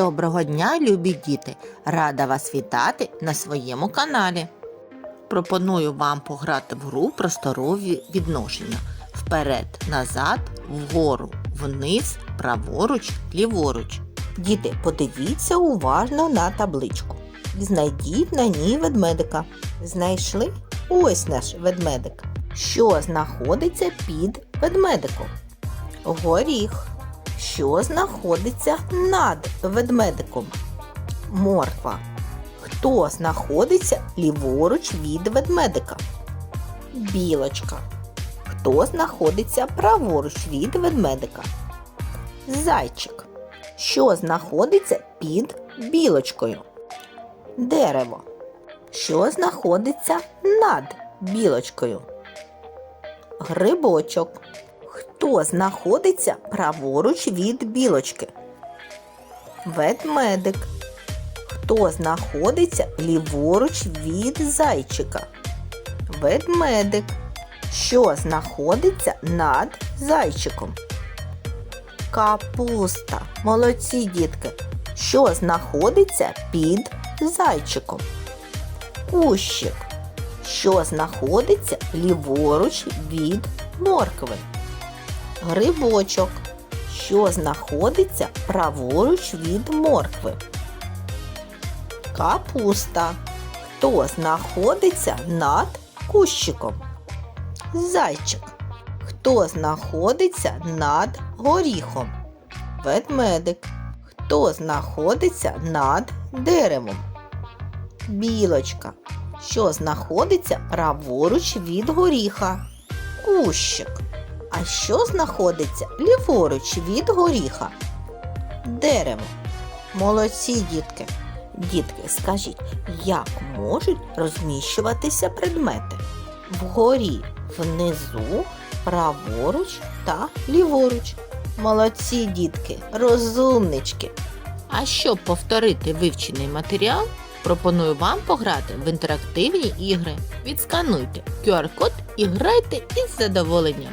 Доброго дня, любі діти! Рада вас вітати на своєму каналі. Пропоную вам пограти в гру просторові відношення. Вперед, назад, вгору, вниз, праворуч, ліворуч. Діти, подивіться уважно на табличку. Знайдіть на ній ведмедика. Знайшли? Ось наш ведмедик. Що знаходиться під ведмедиком? Горіх. Що знаходиться над ведмедиком? Морква. Хто знаходиться ліворуч від ведмедика? Білочка. Хто знаходиться праворуч від ведмедика? Зайчик. Що знаходиться під білочкою? Дерево. Що знаходиться над білочкою? Грибочок. Хто знаходиться праворуч від білочки? Ведмедик. Хто знаходиться ліворуч від зайчика? Ведмедик. Що знаходиться над зайчиком? Капуста. Молодці, дітки. Що знаходиться під зайчиком? Кущик. Що знаходиться ліворуч від моркви? Грибочок, що знаходиться праворуч від моркви. Капуста, хто знаходиться над кущиком. Зайчик, хто знаходиться над горіхом. Ведмедик, хто знаходиться над деревом. Білочка, що знаходиться праворуч від горіха. Кущик. А що знаходиться ліворуч від горіха? Дерево. Молодці, дітки. Дітки, скажіть, як можуть розміщуватися предмети? Вгорі, внизу, праворуч та ліворуч. Молодці, дітки, розумнички. А щоб повторити вивчений матеріал, пропоную вам пограти в інтерактивні ігри. Відскануйте QR-код і грайте із задоволенням.